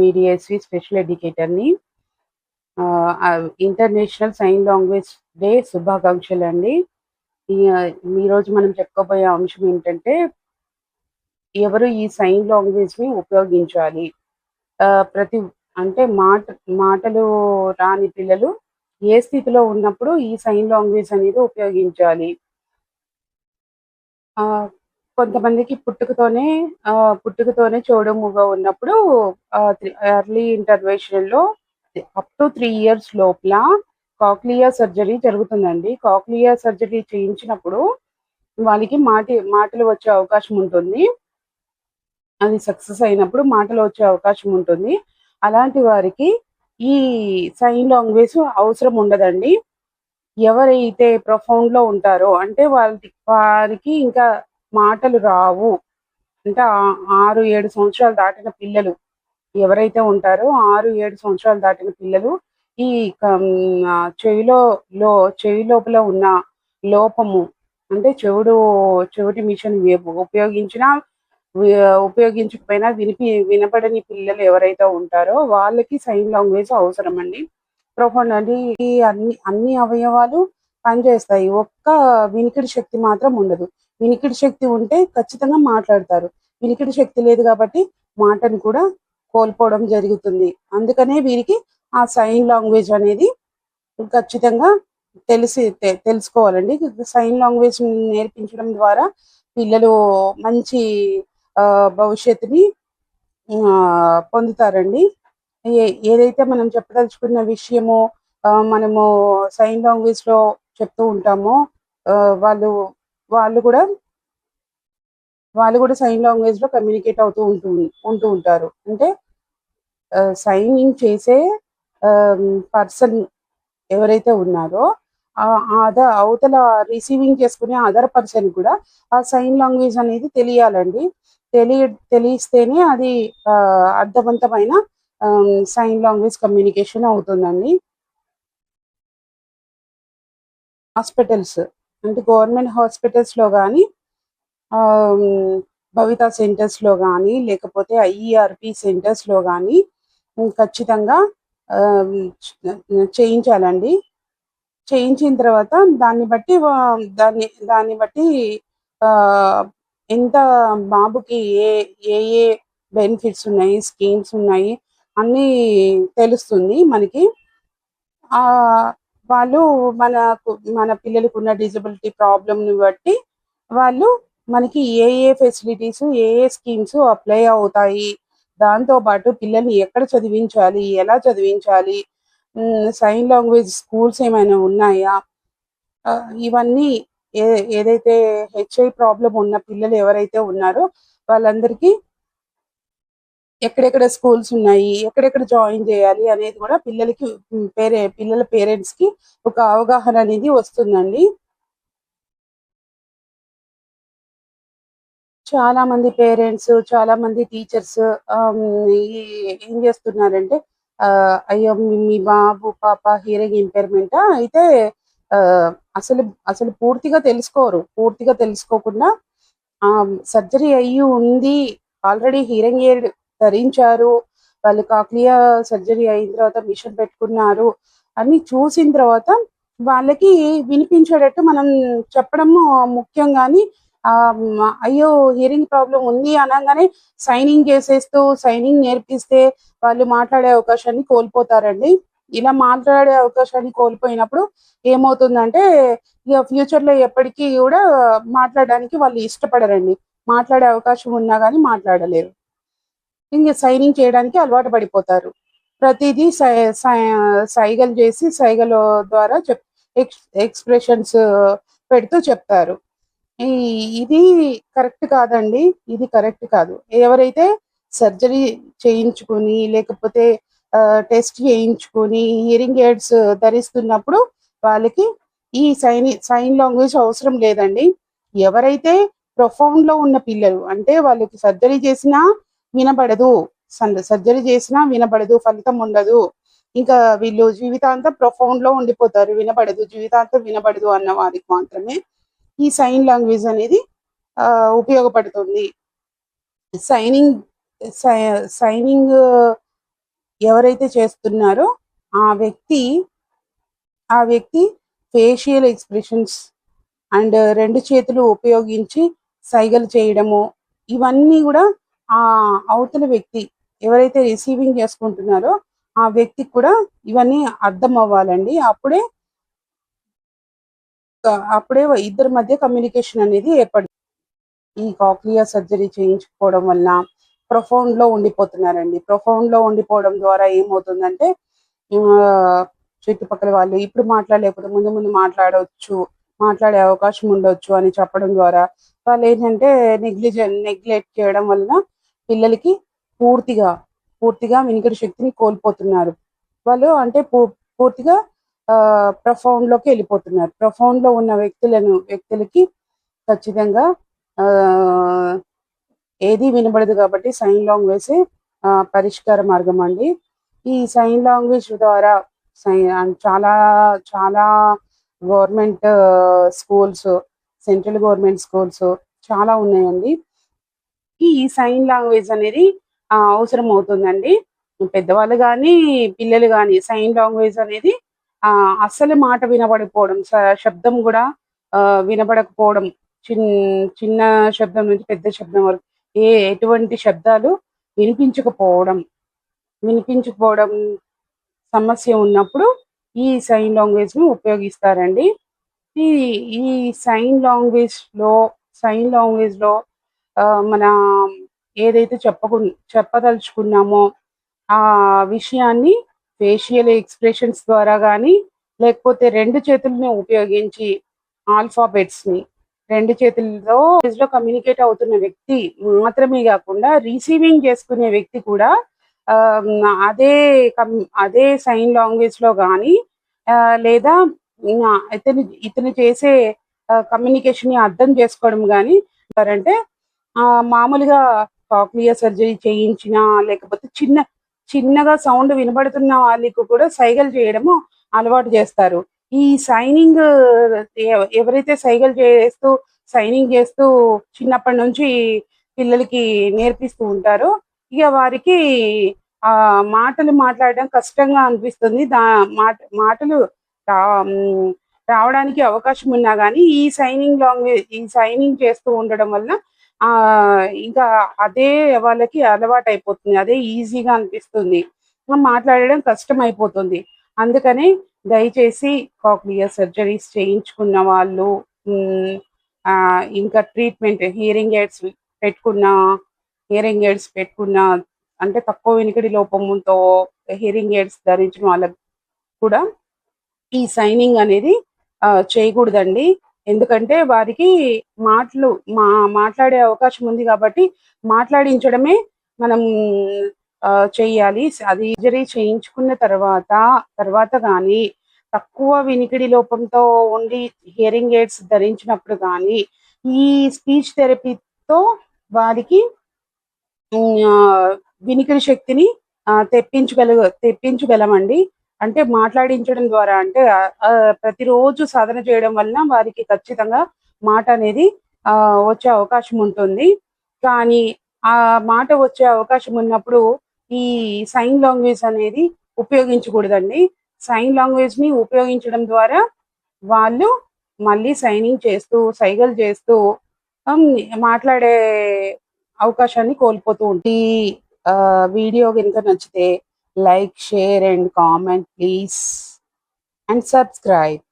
మీడియేసి special ఎడ్యుకేటర్ని international sign language day శుభాకాంక్షలు అండి. ఈరోజు మనం చెప్పుకోబోయే అంశం ఏంటంటే ఎవరు ఈ సైన్ లాంగ్వేజ్ని ఉపయోగించాలి? ఆ, ప్రతి అంటే మాట మాటలు రాని పిల్లలు ఏ స్థితిలో ఉన్నప్పుడు ఈ సైన్ లాంగ్వేజ్ అనేది ఉపయోగించాలి? ఆ కొంతమందికి పుట్టుకతోనే ఆ, పుట్టుకతోనే చెవుడు మూగ ఉన్నప్పుడు ఎర్లీ ఇంటర్వేషన్లో అప్ టు త్రీ ఇయర్స్ లోపల కాక్లియా సర్జరీ జరుగుతుందండి. కాక్లియా సర్జరీ చేయించినప్పుడు వాళ్ళకి మాట మాటలు వచ్చే అవకాశం ఉంటుంది. అది సక్సెస్ అయినప్పుడు మాటలు వచ్చే అవకాశం ఉంటుంది. అలాంటి వారికి ఈ సైన్ లాంగ్వేజ్ అవసరం ఉండదండి. ఎవరైతే ప్రొఫౌండ్లో ఉంటారో అంటే వాళ్ళకి వారికి ఇంకా మాటలు రావు. అంటే ఆరు ఏడు సంవత్సరాలు దాటిన పిల్లలు ఎవరైతే ఉంటారో ఆరు ఏడు సంవత్సరాలు దాటిన పిల్లలు ఈ చెవిలో లో చెవి లోపల ఉన్న లోపము అంటే చెవుడు చెవిటి మిషన్ ఉపయోగించిన ఉపయోగించకపోయినా వినిపి వినపడని పిల్లలు ఎవరైతే ఉంటారో వాళ్ళకి సైన్ లాంగ్వేజ్ అవసరం అండి ప్రొఫౌండ్ అంటే ఈ అన్ని అన్ని అవయవాలు పనిచేస్తాయి. ఒక్క వినికిడి శక్తి మాత్రం ఉండదు. వినికిడి శక్తి ఉంటే ఖచ్చితంగా మాట్లాడతారు. వినికిడి శక్తి లేదు కాబట్టి మాటను కూడా కోల్పోవడం జరుగుతుంది. అందుకనే వీరికి ఆ సైన్ లాంగ్వేజ్ అనేది ఖచ్చితంగా తెలిసి తెలుసుకోవాలండి. సైన్ లాంగ్వేజ్ నేర్పించడం ద్వారా పిల్లలు మంచి ఆ, భవిష్యత్తుని పొందుతారండి. ఏదైతే మనం చెప్పదలుచుకున్న విషయము మనము సైన్ లాంగ్వేజ్లో చెప్తూ ఉంటామో వాళ్ళు వాళ్ళు కూడా వాళ్ళు కూడా సైన్ లాంగ్వేజ్లో కమ్యూనికేట్ అవుతూ ఉంటూ ఉంటూ ఉంటారు. అంటే సైనింగ్ చేసే పర్సన్ ఎవరైతే ఉన్నారో ఆ అవతల రిసీవింగ్ చేసుకునే అదర్ పర్సన్ కూడా ఆ సైన్ లాంగ్వేజ్ అనేది తెలియాలండి. తెలియ తెలిస్తేనే అది అర్థవంతమైన సైన్ లాంగ్వేజ్ కమ్యూనికేషన్ అవుతుందండి. హాస్పిటల్స్. అంటే గవర్నమెంట్ హాస్పిటల్స్లో కానీ భవిత సెంటర్స్లో కానీ లేకపోతే ఐఈఆర్పి సెంటర్స్లో కానీ ఖచ్చితంగా చేయించాలండి. చేయించిన తర్వాత దాన్ని బట్టి దాన్ని దాన్ని బట్టి ఎంత బాబుకి ఏ ఏ ఏ బెనిఫిట్స్ ఉన్నాయి స్కీమ్స్ ఉన్నాయి అన్నీ తెలుస్తుంది మనకి. ఆ వాళ్ళు మనకు మన పిల్లలకు ఉన్న డిజబిలిటీ ప్రాబ్లంని బట్టి వాళ్ళు మనకి ఏ ఏ ఫెసిలిటీస్ ఏ ఏ స్కీమ్స్ అప్లై అవుతాయి. దాంతో పాటు పిల్లల్ని ఎక్కడ చదివించాలి ఎలా చదివించాలి సైన్ లాంగ్వేజ్ స్కూల్స్ ఏమైనా ఉన్నాయా? ఇవన్నీ ఏ ఏదైతే హెచ్ఐ ప్రాబ్లం ఉన్న పిల్లలు ఎవరైతే ఉన్నారో వాళ్ళందరికీ ఎక్కడెక్కడ స్కూల్స్ ఉన్నాయి ఎక్కడెక్కడ జాయిన్ చేయాలి అనేది కూడా పిల్లలకి పేరే పిల్లల పేరెంట్స్కి ఒక అవగాహన అనేది వస్తుందండి. చాలా మంది పేరెంట్స్ చాలా మంది టీచర్స్ ఏం చేస్తున్నారంటే ఆ, అయ్యో మీ బాబు పాప హీరింగ్ ఇంపైర్మెంట్? అయితే ఆ, అసలు అసలు పూర్తిగా తెలుసుకోరు. పూర్తిగా తెలుసుకోకుండా సర్జరీ అయ్యి ఉంది ఆల్రెడీ హీరింగ్ ఎయిడ్ ధరించారు. వాళ్ళు కాక్లియా సర్జరీ అయిన తర్వాత మిషన్ పెట్టుకున్నారు. అని చూసిన తర్వాత వాళ్ళకి వినిపించేటట్టు మనం చెప్పడము ముఖ్యం కానీ అయ్యో హియరింగ్ ప్రాబ్లం ఉంది అనగానే సైనింగ్ చేసేస్తూ సైనింగ్ నేర్పిస్తే వాళ్ళు మాట్లాడే అవకాశాన్ని కోల్పోతారండి. ఇలా మాట్లాడే అవకాశాన్ని కోల్పోయినప్పుడు ఏమవుతుందంటే ఇక ఫ్యూచర్లో ఎప్పటికీ కూడా మాట్లాడడానికి వాళ్ళు ఇష్టపడరండి. మాట్లాడే అవకాశం ఉన్నా కానీ మాట్లాడలేరు. ఇంక సైనింగ్ చేయడానికి అలవాటు పడిపోతారు. ప్రతిదీ సై- సై- సైగలు చేసి సైగల ద్వారా చెప్ ఎక్స్ప్రెషన్స్ పెడుతూ చెప్తారు. ఈ ఇది కరెక్ట్ కాదండి ఇది కరెక్ట్ కాదు. ఎవరైతే సర్జరీ చేయించుకొని లేకపోతే టెస్ట్ చేయించుకొని హియరింగ్ ఎయిడ్స్ ధరిస్తున్నప్పుడు వాళ్ళకి ఈ సైన్ సైన్ లాంగ్వేజ్ అవసరం లేదండి. ఎవరైతే ప్రొఫౌండ్లో ఉన్న పిల్లలు అంటే వాళ్ళకి సర్జరీ చేసినా వినబడదు. సర్జరీ చేసినా వినబడదు ఫలితం ఉండదు. ఇంకా వీళ్ళు జీవితాంతం ప్రొఫౌండ్లో ఉండిపోతారు. వినపడదు జీవితాంతం వినబడదు అన్న వారికి మాత్రమే ఈ సైన్ లాంగ్వేజ్ అనేది ఆ, ఉపయోగపడుతుంది. సైనింగ్ సై- సైనింగ్ ఎవరైతే చేస్తున్నారో ఆ వ్యక్తి ఆ వ్యక్తి ఫేషియల్ ఎక్స్ప్రెషన్స్ అండ్ రెండు చేతులు ఉపయోగించి సైగలు చేయడము ఇవన్నీ కూడా ఆ అవతల వ్యక్తి ఎవరైతే రిసీవింగ్ చేసుకుంటున్నారో ఆ వ్యక్తికి కూడా ఇవన్నీ అర్థం అవ్వాలండి. అప్పుడే అప్పుడే ఇద్దరి మధ్య కమ్యూనికేషన్ అనేది ఏర్పడుతుంది ఈ కాక్లియా సర్జరీ చేయించుకోవడం వలన ప్రొఫౌండ్లో ఉండిపోతున్నారండి. ప్రొఫౌండ్లో ఉండిపోవడం ద్వారా ఏమవుతుందంటే చుట్టుపక్కల వాళ్ళు ఇప్పుడు మాట్లాడలేకపోతే ముందు ముందు మాట్లాడవచ్చు మాట్లాడే అవకాశం ఉండొచ్చు అని చెప్పడం ద్వారా వాళ్ళు ఏంటంటే నెగ్లిజెన్ నెగ్లెక్ట్ చేయడం వలన పిల్లలకి పూర్తిగా పూర్తిగా వినికిడి శక్తిని కోల్పోతున్నారు. వాళ్ళు అంటే పూ- పూర్తిగా ప్రొఫౌండ్లోకి వెళ్ళిపోతున్నారు. ప్రొఫౌండ్లో ఉన్న వ్యక్తులను వ్యక్తులకి ఖచ్చితంగా ఆ, ఏది వినబడదు కాబట్టి సైన్ లాంగ్వేజ్ పరిష్కార మార్గం అండి. ఈ సైన్ లాంగ్వేజ్ ద్వారా సైన్ చాలా చాలా government schools central government schools చాలా ఉన్నాయండి. ఈ సైన్ లాంగ్వేజ్ అనేది అవసరం అవుతుందండి పెద్దవాళ్ళు కానీ పిల్లలు కానీ సైన్ లాంగ్వేజ్ అనేది ఆ అస్సలు మాట వినబడకపోవడం శబ్దం కూడా వినబడకపోవడం చిన్ చిన్న శబ్దం నుంచి పెద్ద శబ్దం వరకు ఏ ఎటువంటి శబ్దాలు వినిపించకపోవడం వినిపించకపోవడం సమస్య ఉన్నప్పుడు ఈ సైన్ లాంగ్వేజ్ని ఉపయోగిస్తారండి. ఈ ఈ సైన్ లాంగ్వేజ్లో సైన్ లాంగ్వేజ్లో మన ఏదైతే చెప్పకు చెప్పదలుచుకున్నామో ఆ విషయాన్ని ఫేషియల్ ఎక్స్ప్రెషన్స్ ద్వారా కానీ లేకపోతే రెండు చేతుల్ని ఉపయోగించి ఆల్ఫాబెట్స్ని రెండు చేతులతో లో కమ్యూనికేట్ అవుతున్న వ్యక్తి మాత్రమే కాకుండా రిసీవింగ్ చేసుకునే వ్యక్తి కూడా అదే కమ్- అదే సైన్ లాంగ్వేజ్లో కానీ లేదా ఇతను ఇతను చేసే కమ్యూనికేషన్ని అర్థం చేసుకోవడం కానీ అంటే మామూలుగా కాక్లియా సర్జరీ చేయించినా లేకపోతే చిన్న చిన్నగా సౌండ్ వినబడుతున్న వాళ్ళకి కూడా సైగలు చేయడము అలవాటు చేస్తారు. ఈ సైనింగ్ ఎవరైతే సైగలు చేస్తూ సైనింగ్ చేస్తూ చిన్నప్పటి నుంచి పిల్లలకి నేర్పిస్తూ ఉంటారో ఇక వారికి ఆ మాటలు మాట్లాడడం కష్టంగా అనిపిస్తుంది. దా మాట మాటలు రావడానికి అవకాశం ఉన్నా కానీ ఈ సైనింగ్ లాంగ్వేజ్ ఈ సైనింగ్ చేస్తూ ఉండడం వల్ల ఇంకా అదే వాళ్ళకి అలవాటు అయిపోతుంది అదే ఈజీగా అనిపిస్తుంది. మాట్లాడడం కష్టం అయిపోతుంది అందుకని దయచేసి కాక్లియర్ సర్జరీస్ చేయించుకున్న వాళ్ళు ఇంకా ట్రీట్మెంట్ హియరింగ్ ఎయిడ్స్ పెట్టుకున్న హియరింగ్ ఎయిడ్స్ పెట్టుకున్న అంటే తక్కువ వినికిడి లోపంతో హియరింగ్ ఎయిడ్స్ ధరించిన వాళ్ళకి కూడా ఈ సైనింగ్ అనేది చేయకూడదండి. ఎందుకంటే వారికి మాటలు మా మాట్లాడే అవకాశం ఉంది కాబట్టి మాట్లాడించడమే మనం చేయాలి అది సర్జరీ చేయించుకున్న తర్వాత తర్వాత కానీ తక్కువ వినికిడి లోపంతో ఉండి హియరింగ్ ఎయిడ్స్ ధరించినప్పుడు కానీ ఈ స్పీచ్ థెరపీతో వారికి వినికిడి శక్తిని తెప్పించగలుగు తెప్పించగలమండి. అంటే మాట్లాడించడం ద్వారా అంటే ప్రతిరోజు సాధన చేయడం వలన వారికి ఖచ్చితంగా మాట అనేది ఆ, వచ్చే అవకాశం ఉంటుంది. కానీ ఆ మాట వచ్చే అవకాశం ఉన్నప్పుడు ఈ సైన్ లాంగ్వేజ్ అనేది ఉపయోగించకూడదండి. సైన్ లాంగ్వేజ్ని ఉపయోగించడం ద్వారా వాళ్ళు మళ్ళీ సైనింగ్ చేస్తూ సైగలు చేస్తూ మాట్లాడే అవకాశాన్ని కోల్పోతూ ఉంటుంది ఆ, వీడియో కనుక నచ్చితే like share and comment please and subscribe